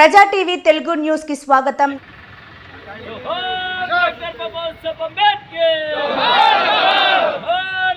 ప్రజా TV Telugu news కి స్వాగతం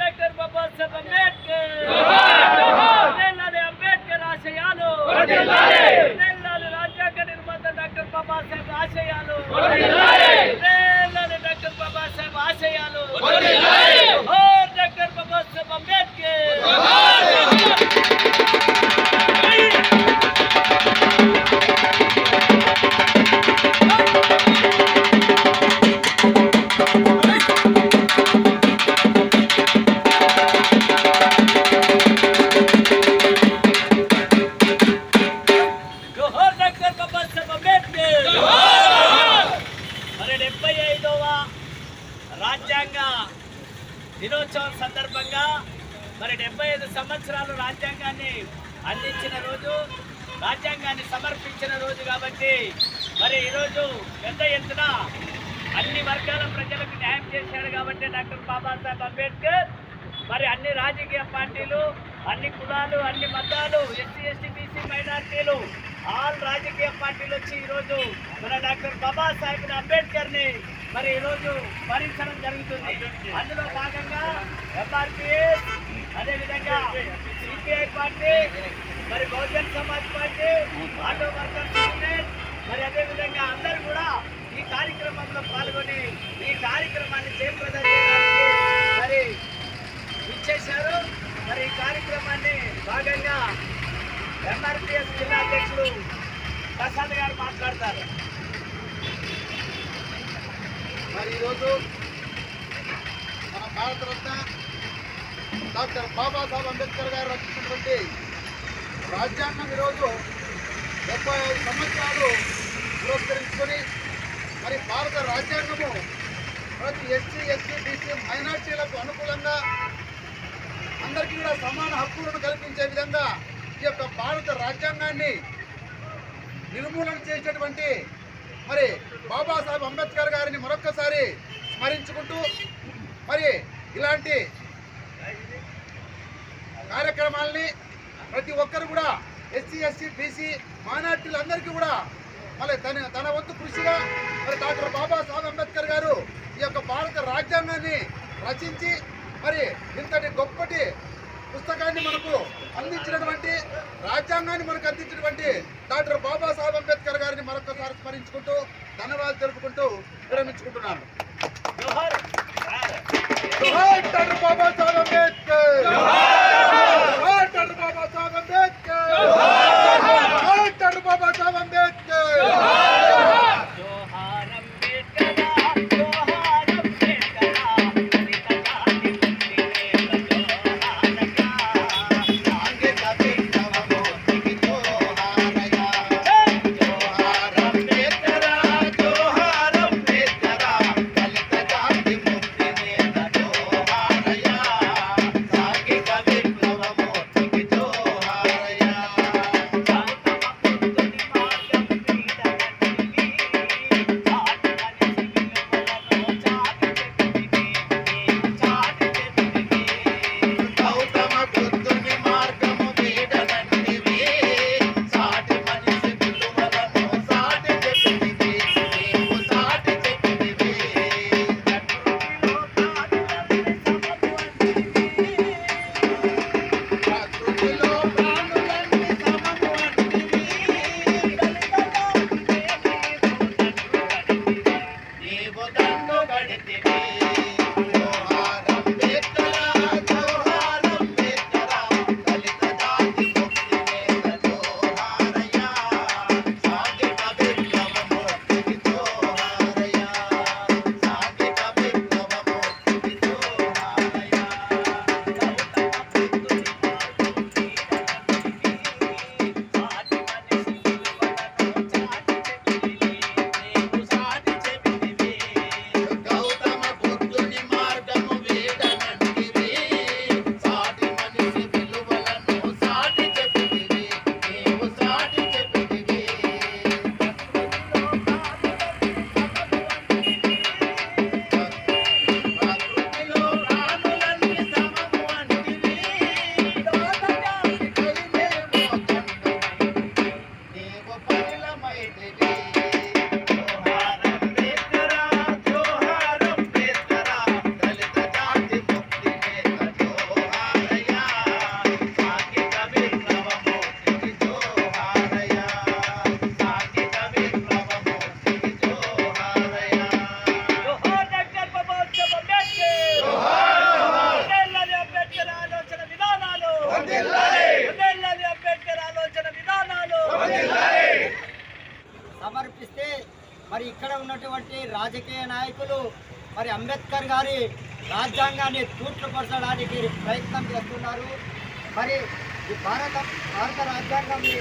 డాక్టర్ బాబాసాహెబ్ రాజకీయ పార్టీలు అన్ని కులాలు అన్ని మతాలు ఎస్సీ ఎస్టీ బీసీ మైనార్టీలు ఆల్ రాజకీయ పార్టీలు వచ్చి ఈరోజు మన డాక్టర్ బాబాసాహెబ్ అంబేద్కర్ని మరి ఈరోజు స్మరించడం జరుగుతుంది. అందులో భాగంగా ఎంఆర్పిఎస్ అదేవిధంగా సిపిఐ పార్టీ మరి Bahujan Samaj party auto workers union మరి అదేవిధంగా అందరూ కూడా ఈ కార్యక్రమంలో పాల్గొని ఈ కార్యక్రమాన్ని చేపద చేయడానికి మరి చేశారు. మరి ఈ కార్యక్రమాన్ని భాగంగా ఎంఆర్పిఎస్ జిల్లా అధ్యక్షుడు ప్రసాద్ గారు మాట్లాడతారు. మరి ఈరోజు మన భారతరత్న డాక్టర్ బాబాసాహెబ్ అంబేద్కర్ గారు రచించినటువంటి రాజ్యాంగం ఈరోజు డెబ్బై ఐదు సంవత్సరాలు పురస్కరించుకొని మరి భారత రాజ్యాంగము ప్రతి ఎస్సీ ఎస్సీ బీసీ మైనార్టీలకు అను సమాన హక్కులను కల్పించే విధంగా ఈ యొక్క భారత రాజ్యాంగాన్ని నిర్మూలన చేసేటువంటి మరి బాబాసాహెబ్ అంబేద్కర్ గారిని మరొక్కసారి స్మరించుకుంటూ మరి ఇలాంటి కార్యక్రమాల్ని ప్రతి ఒక్కరు కూడా ఎస్సీ ఎస్సీ బీసీ మైనార్టీలందరికీ కూడా మరి తన తన వంతు కృషిగా మరి డాక్టర్ బాబాసాహెబ్ అంబేద్కర్ గారు ఈ యొక్క భారత రాజ్యాంగాన్ని రచించి మరి ఇంతటి గొప్పటి పుస్తకాన్ని మనకు అందించినటువంటి రాజ్యాంగాన్ని మనకు అందించినటువంటి డాక్టర్ బాబాసాహెబ్ అంబేద్కర్ గారిని మరొకసారి స్మరించుకుంటూ ధన్యవాదాలు తెలుపుకుంటూ విరమించుకుంటున్నాను. Doctor Babasaheb Ambedkar! Doctor Babasaheb Ambedkar! Doctor Babasaheb Ambedkar! ಮಾಡಿದ್ದೇವೆ సమర్పిస్తే మరి ఇక్కడ ఉన్నటువంటి రాజకీయ నాయకులు మరి అంబేద్కర్ గారి రాజ్యాంగాన్ని తూట్లుపరచడానికి ప్రయత్నం చేస్తున్నారు. మరి ఈ భారత భారత రాజ్యాంగంని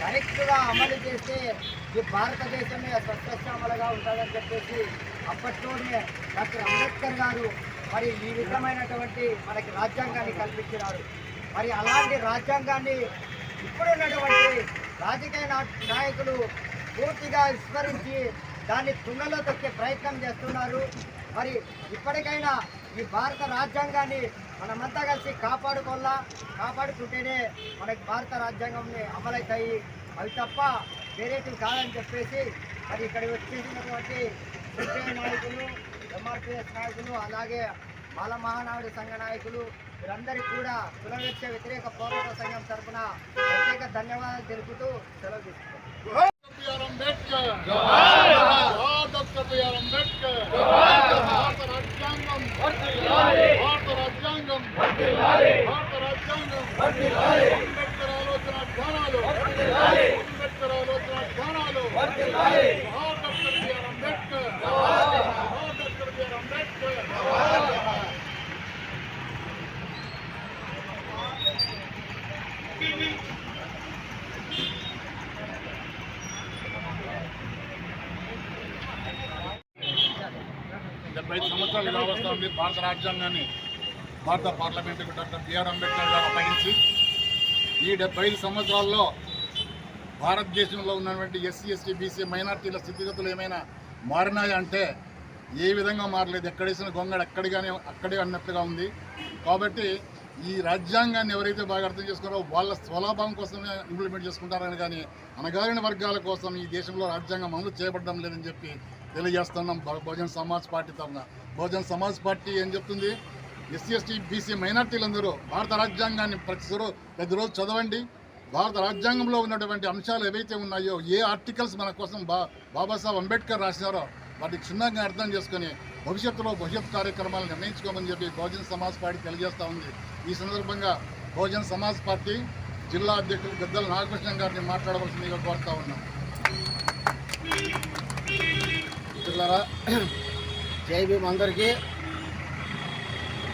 కరెక్ట్గా అమలు చేస్తే ఈ భారతదేశమే స్వచ్ఛశ్యామలుగా ఉంటుందని చెప్పేసి అప్పట్లోనే డాక్టర్ అంబేద్కర్ గారు మరి ఈ విధమైనటువంటి మనకి రాజ్యాంగాన్ని కల్పించినారు. మరి అలాంటి రాజ్యాంగాన్ని ఇప్పుడున్నటువంటి రాజకీయ నాయకులు పూర్తిగా విస్మరించి దాన్ని తుంగలో తొక్కే ప్రయత్నం చేస్తున్నారు. మరి ఇప్పటికైనా ఈ భారత రాజ్యాంగాన్ని మనమంతా కలిసి కాపాడుకోవాలా? కాపాడుకుంటేనే మనకి భారత రాజ్యాంగంని అమలవుతాయి. అవి తప్ప వేరేటివి కాదని చెప్పేసి మరి ఇక్కడ వచ్చేసినటువంటి సిపిఐ నాయకులు ఎంఆర్పిఎస్ నాయకులు అలాగే బాల మహానాడు సంఘ నాయకులు వీరందరికీ కూడా కులవేక్ష వ్యతిరేక పోరాట సంఘం తరఫున ప్రత్యేక ధన్యవాదాలు తెలుపుతూ సెలవు తీసుకుంటారు BR Ambedkar. Doctor BR Ambedkar. భారత రాజ్యాంగం. భారత రాజ్యాంగం. భారత రాజ్యాంగం. అంబేద్కర్ ఆలోచన జ్ఞానాలు. అంబేద్కర్ ఆలోచన జోహార్ doctor BR Ambedkar. Doctor BR Ambedkar. రాష్ట్రాలు ఇలా సంవత్సరాలు ఉంది భారత రాజ్యాంగాన్ని భారత పార్లమెంటుకు డాక్టర్ బిఆర్ అంబేద్కర్ గారు అప్పగించి ఈ డెబ్బై ఐదు సంవత్సరాల్లో భారతదేశంలో ఉన్నటువంటి ఎస్సీ ఎస్టీ బీసీ మైనార్టీల స్థితిగతులు ఏమైనా మారినాయంటే ఏ విధంగా మారలేదు? ఎక్కడేసిన గొంగడు ఎక్కడిగానే అక్కడే అన్నట్టుగా ఉంది. కాబట్టి ఈ రాజ్యాంగాన్ని ఎవరైతే బాగా అర్థం చేసుకున్నారో వాళ్ళ స్వలాభం కోసమే ఇంప్లిమెంట్ చేసుకుంటారని కానీ అనగారిన వర్గాల కోసం ఈ దేశంలో రాజ్యాంగం అమలు చేయబడడం లేదని చెప్పి తెలియజేస్తున్నాం. బహుజన్ సమాజ్ పార్టీ తరఫున. బహుజన్ సమాజ్ పార్టీ ఏం చెప్తుంది? ఎస్సీ ఎస్టీ బీసీ మైనార్టీలందరూ భారత రాజ్యాంగాన్ని ప్రతిరోజు ప్రతిరోజు చదవండి. భారత రాజ్యాంగంలో ఉన్నటువంటి అంశాలు ఏవైతే ఉన్నాయో ఏ ఆర్టికల్స్ మన కోసం బా బాబాసాహెబ్ అంబేద్కర్ రాసినారో వాటిని క్షుణ్ణంగా అర్థం చేసుకొని భవిష్యత్తులో భవిష్యత్ కార్యక్రమాలు నిర్ణయించుకోమని చెప్పి బహుజన్ సమాజ్ పార్టీ తెలియజేస్తూ ఉంది. ఈ సందర్భంగా బహుజన్ సమాజ్ పార్టీ జిల్లా అధ్యక్షులు గద్దల నాగకృష్ణ గారిని మాట్లాడవలసిందిగా కోరుతా ఉన్నాం. మిత్రులారా జై భీమ్ అందరికీ.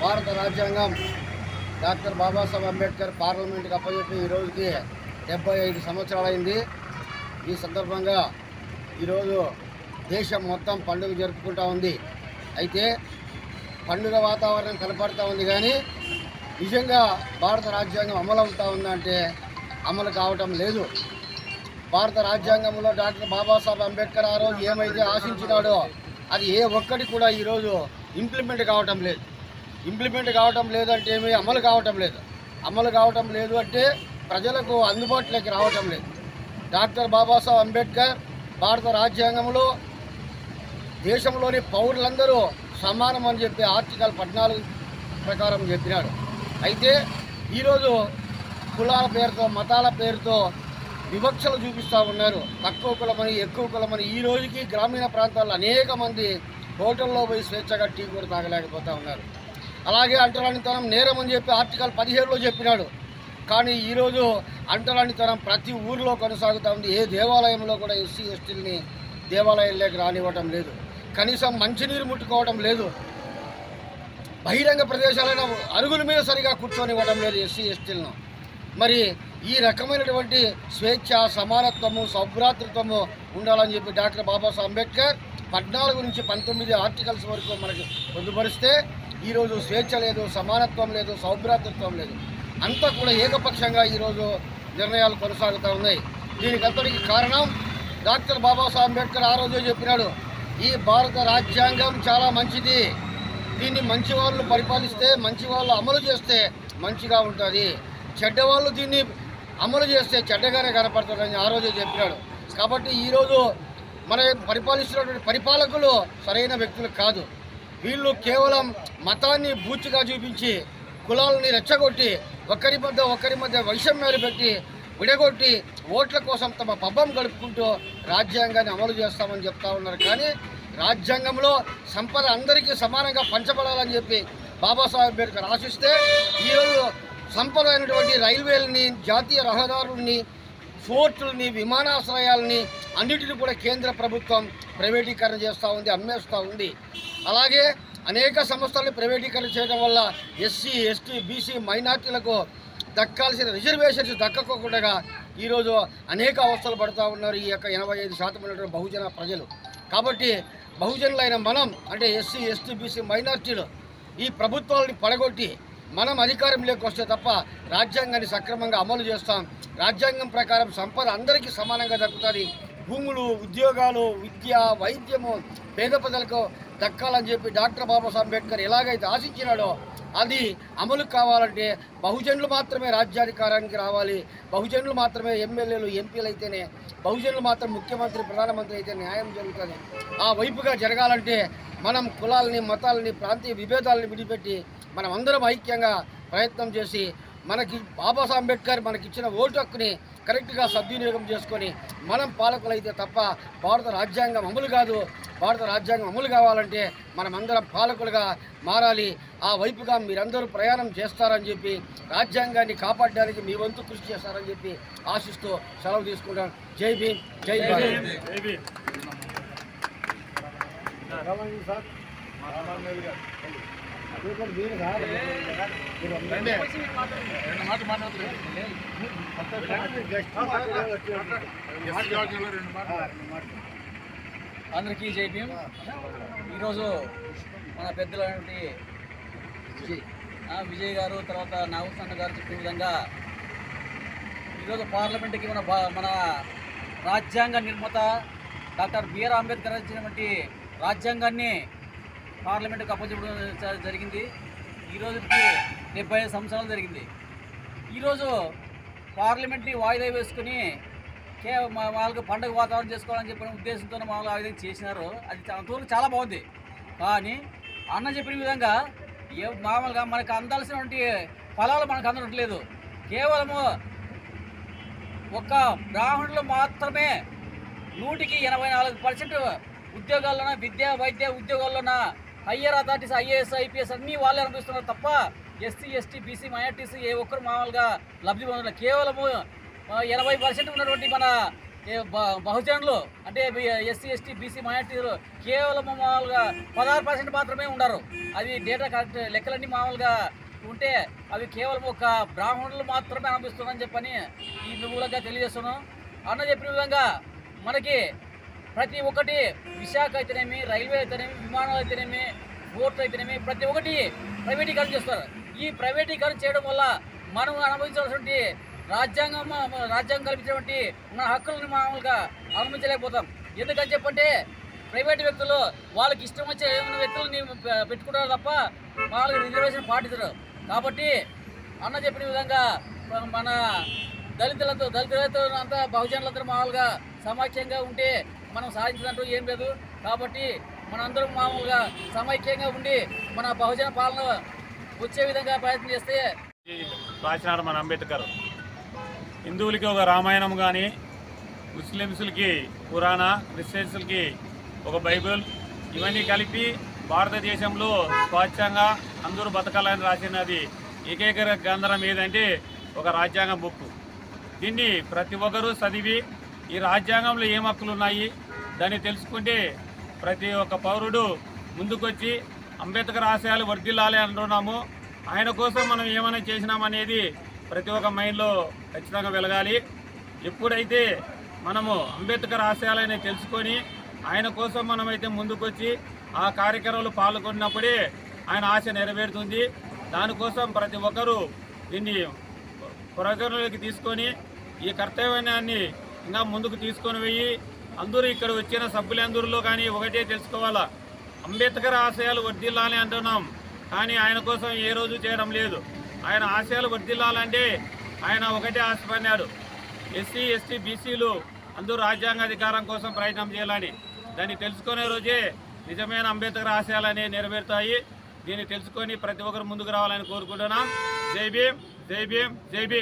భారత రాజ్యాంగం డాక్టర్ బాబాసాహెబ్ అంబేద్కర్ పార్లమెంట్కి అప్పచెప్పి ఈ రోజుకి డెబ్బై ఐదు సంవత్సరాలైంది. ఈ సందర్భంగా ఈరోజు దేశం మొత్తం పండుగ జరుపుకుంటా ఉంది. అయితే పండుగ వాతావరణం కనపడతా ఉంది కానీ నిజంగా భారత రాజ్యాంగం అమలు అవుతా ఉందంటే అమలు కావటం లేదు. భారత రాజ్యాంగంలో డాక్టర్ బాబాసాహెబ్ అంబేద్కర్ ఆ రోజు ఏమైతే ఆశించినాడో అది ఏ ఒక్కటి కూడా ఈరోజు ఇంప్లిమెంట్ కావటం లేదు. ఇంప్లిమెంట్ కావటం లేదంటే ఏమి? అమలు కావటం లేదు. అమలు కావటం లేదు అంటే ప్రజలకు అందుబాటులోకి రావటం లేదు. డాక్టర్ బాబాసాహెబ్ అంబేద్కర్ భారత రాజ్యాంగంలో దేశంలోని పౌరులందరూ సమానం అని చెప్పి ఆర్టికల్ పద్నాలుగు ప్రకారం చెప్పినాడు. అయితే ఈరోజు కులాల పేరుతో మతాల పేరుతో వివక్షలు చూపిస్తూ ఉన్నారు. తక్కువ కులమని ఎక్కువ కులమని ఈ రోజుకి గ్రామీణ ప్రాంతాల్లో అనేక మంది హోటల్లో పోయి స్వేచ్ఛగా టీ కూడా తాగలేకపోతూ ఉన్నారు. అలాగే అంటరానితనం నేరం అని చెప్పి ఆర్టికల్ పదిహేడులో చెప్పినాడు. కానీ ఈరోజు అంటరానితనం ప్రతి ఊరిలో కొనసాగుతూ ఉంది. ఏ దేవాలయంలో కూడా ఎస్సీ ఎస్టీలని దేవాలయాల్లోకి రానివ్వటం లేదు. కనీసం మంచినీరు ముట్టుకోవడం లేదు. బహిరంగ ప్రదేశాలైన అరుగుల మీద సరిగా కూర్చొనివ్వడం లేదు ఎస్సీ ఎస్టీలను. మరి ఈ రకమైనటువంటి స్వేచ్ఛ సమానత్వము సౌభ్రాతృత్వము ఉండాలని చెప్పి డాక్టర్ బాబాసాహెబ్ అంబేద్కర్ పద్నాలుగు నుంచి పంతొమ్మిది ఆర్టికల్స్ వరకు మనకి పొందుపరిస్తే ఈరోజు స్వేచ్ఛ లేదు సమానత్వం లేదు సౌభ్రాతృత్వం లేదు. అంతా కూడా ఏకపక్షంగా ఈరోజు నిర్ణయాలు కొనసాగుతూ ఉన్నాయి. దీనికి అంతటికి కారణం డాక్టర్ బాబాసాహెబ్ అంబేద్కర్ ఆ రోజే చెప్పినాడు ఈ భారత రాజ్యాంగం చాలా మంచిది. దీన్ని మంచి వాళ్ళు పరిపాలిస్తే మంచి వాళ్ళు అమలు చేస్తే మంచిగా ఉంటుంది. చెడ్డవాళ్ళు దీన్ని అమలు చేస్తే చెడ్డగానే కనపడుతుందని ఆ రోజే చెప్పినాడు. కాబట్టి ఈరోజు మన పరిపాలిస్తున్నటువంటి పరిపాలకులు సరైన వ్యక్తులు కాదు. వీళ్ళు కేవలం మతాన్ని బూచిగా చూపించి కులాలని రెచ్చగొట్టి ఒకరి మధ్య ఒకరి మధ్య వైషమ్యాలు పెట్టి విడగొట్టి ఓట్ల కోసం తమ పబ్బం గడుపుకుంటూ రాజ్యాంగాన్ని అమలు చేస్తామని చెప్తా ఉన్నారు. కానీ రాజ్యాంగంలో సంపద అందరికీ సమానంగా పంచబడాలని చెప్పి బాబాసాహెబ్ అంబేద్కర్ ఆశిస్తే ఈరోజు సంపద రైల్వేలని జాతీయ రహదారుల్ని పోర్టులని విమానాశ్రయాలని అన్నిటిని కూడా కేంద్ర ప్రభుత్వం ప్రైవేటీకరణ చేస్తూ ఉంది అమ్మేస్తూ ఉంది. అలాగే అనేక సంస్థలను ప్రైవేటీకరణ చేయడం వల్ల ఎస్సీ ఎస్టీ బీసీ మైనార్టీలకు దక్కాల్సిన రిజర్వేషన్స్ దక్కకుండా ఈరోజు అనేక అవస్థలు పడుతూ ఉన్నారు ఈ యొక్క ఎనభై ఐదు శాతం ఉన్నటువంటి బహుజన ప్రజలు. కాబట్టి బహుజనులైన మనం అంటే ఎస్సీ ఎస్టీ బీసీ మైనార్టీలు ఈ ప్రభుత్వాలని పడగొట్టి మనం అధికారంలోకి వస్తే తప్ప రాజ్యాంగాన్ని సక్రమంగా అమలు చేస్తాం. రాజ్యాంగం ప్రకారం సంపద అందరికీ సమానంగా దక్కుతుంది. భూములు ఉద్యోగాలు విద్య వైద్యము పేద ప్రజలకు దక్కాలని చెప్పి డాక్టర్ బాబాసాహెబ్ అంబేద్కర్ ఎలాగైతే ఆశించినాడో అది అమలు కావాలంటే బహుజనులు మాత్రమే రాజ్యాధికారానికి రావాలి. బహుజనులు మాత్రమే ఎమ్మెల్యేలు ఎంపీలు అయితేనే బహుజనులు మాత్రం ముఖ్యమంత్రి ప్రధానమంత్రి అయితే న్యాయం జరుగుతుంది. ఆ వైపుగా జరగాలంటే మనం కులాలని మతాలని ప్రాంతీయ విభేదాలని విడిపెట్టి మనం అందరం ఐక్యంగా ప్రయత్నం చేసి మనకి బాబాసాహెబ్ అంబేద్కర్ మనకిచ్చిన ఓటు హక్కుని కరెక్ట్గా సద్వినియోగం చేసుకొని మనం పాలకులైతే తప్ప భారత రాజ్యాంగం అమలు కాదు. భారత రాజ్యాంగం అమలు కావాలంటే మనమందరం పాలకులుగా మారాలి. ఆ వైపుగా మీరందరూ ప్రయాణం చేస్తారని చెప్పి రాజ్యాంగాన్ని కాపాడడానికి మీ వంతు కృషి చేస్తారని చెప్పి ఆశిస్తూ సెలవు తీసుకుంటాను జై భీమ్ జై భారత్. అందరికీ జైపీఎం ఈరోజు మన పెద్దలైనటువంటి విజయ్ గారు తర్వాత నాగసన్న గారు చెప్పిన విధంగా ఈరోజు పార్లమెంట్కి మన భా- మన రాజ్యాంగ నిర్మాత డాక్టర్ బిఆర్ అంబేద్కర్ ఇచ్చినటువంటి రాజ్యాంగాన్ని పార్లమెంట్కి అప్పచెప్పడం జరిగింది. ఈ రోజుకి డెబ్బై ఐదు సంవత్సరాలు జరిగింది. ఈరోజు పార్లమెంట్ని వాయిదా వేసుకుని కే వాళ్ళకి పండుగ వాతావరణం చేసుకోవాలని చెప్పిన ఉద్దేశంతో మామూలు ఆ విధంగా చేసినారు. అది అంతవరకు చాలా బాగుంది. కానీ అన్న చెప్పిన విధంగా ఏ మామూలుగా మనకు అందాల్సినటువంటి ఫలాలు మనకు అందట్లేదు కేవలము ఒక్క బ్రాహ్మణులు మాత్రమే నూటికి ఎనభై నాలుగు పర్సెంట్ ఉద్యోగాల్లోన విద్య వైద్య ఉద్యోగాల్లోన హయ్యర్ అథారిటీస్ ఐఏఎస్ ఐపీఎస్ అన్నీ వాళ్ళే అనిపిస్తున్నారు తప్ప ఎస్సీ ఎస్టీ బీసీ మైనార్టీస్ ఏ ఒక్కరు మామూలుగా లబ్ధి పొందలేదు కేవలము ఎనభై పర్సెంట్ ఉన్నటువంటి మన బ- బహుజనులు అంటే ఎస్సీ ఎస్టీ బీసీ మైనార్టీలు కేవలం మామూలుగా పదహారు పర్సెంట్ మాత్రమే ఉన్నారు అది డేటా కరెక్ట్ లెక్కలన్నీ మామూలుగా ఉంటే అవి కేవలం ఒక బ్రాహ్మణులు మాత్రమే అనిపిస్తుందని చెప్పని ఈ మూలంగా తెలియజేస్తున్నాం. అన్న చెప్పిన విధంగా మనకి ప్రతి ఒక్కటి విశాఖ అయితేనేమి రైల్వే అయితేనేమి విమానాలు అయితేనేమి పోర్ట్ అయితేనేమి ప్రతి ఒక్కటి ప్రైవేటీకరణ చేస్తారు. ఈ ప్రైవేటీకరణ చేయడం వల్ల మనం అనుభవించాల్సినటువంటి రాజ్యాంగం రాజ్యాంగం కల్పించినటువంటి మన హక్కులను మామూలుగా అనుభవించలేకపోతాం. ఎందుకని చెప్పంటే ప్రైవేట్ వ్యక్తులు వాళ్ళకి ఇష్టం వచ్చే ఏమైనా వ్యక్తులని పెట్టుకుంటారు తప్ప మామూలుగా రిజర్వేషన్ పాటించరు. కాబట్టి అన్న చెప్పిన విధంగా మన దళితులతో దళితులతో అంతా బహుజనులందరూ మామూలుగా సమాఖ్యంగా ఉంటే మనం సాధించినట్టు ఏం లేదు. కాబట్టి మనందరం మామూలుగా సమైక్యంగా ఉండి మన బహుజన పాలన వచ్చే విధంగా ప్రయత్నం చేస్తే రాసినారు మన అంబేద్కర్. హిందువులకి ఒక రామాయణం కానీ ముస్లిమ్స్లకి పురాణ క్రిస్టియన్స్లకి ఒక బైబిల్ ఇవన్నీ కలిపి భారతదేశంలో స్వచ్ఛంగా అందరూ బతకాలని రాసినది ఏకైక గ్రంథం ఏదంటే ఒక రాజ్యాంగం బుక్. దీన్ని ప్రతి ఒక్కరూ చదివి ఈ రాజ్యాంగంలో ఏం హక్కులు ఉన్నాయి దాన్ని తెలుసుకుంటే ప్రతి ఒక్క పౌరుడు ముందుకొచ్చి అంబేద్కర్ ఆశయాలు వర్ధిల్లాలి అంటున్నాము. ఆయన కోసం మనం ఏమైనా చేసినామనేది ప్రతి ఒక్క మైండ్లో ఖచ్చితంగా వెలగాలి. ఎప్పుడైతే మనము అంబేద్కర్ ఆశయాలని తెలుసుకొని ఆయన కోసం మనమైతే ముందుకొచ్చి ఆ కార్యక్రమంలో పాల్గొన్నప్పుడే ఆయన ఆశ నెరవేరుతుంది. దానికోసం ప్రతి ఒక్కరూ దీన్ని ప్రజలలోకి తీసుకొని ఈ కర్తవ్యాన్ని ఇంకా ముందుకు తీసుకొని పోయి అందరూ ఇక్కడ వచ్చిన సభ్యులందరిలో కానీ ఒకటే తెలుసుకోవాలా? అంబేద్కర్ ఆశయాలు వర్దిల్లాలని అంటున్నాం. కానీ ఆయన కోసం ఏ రోజు చేయడం లేదు. ఆయన ఆశయాలు వర్ధిల్లాలంటే ఆయన ఒకటే ఆశపడినాడు. ఎస్సీ ఎస్టీ బీసీలు అందరూ రాజ్యాంగ అధికారం కోసం ప్రయత్నం చేయాలని. దాన్ని తెలుసుకునే రోజే నిజమైన అంబేద్కర్ ఆశయాలనే నెరవేరుతాయి. దీన్ని తెలుసుకొని ప్రతి ఒక్కరు ముందుకు రావాలని కోరుకుంటున్నాం. జై భీం జై భీం జై భీం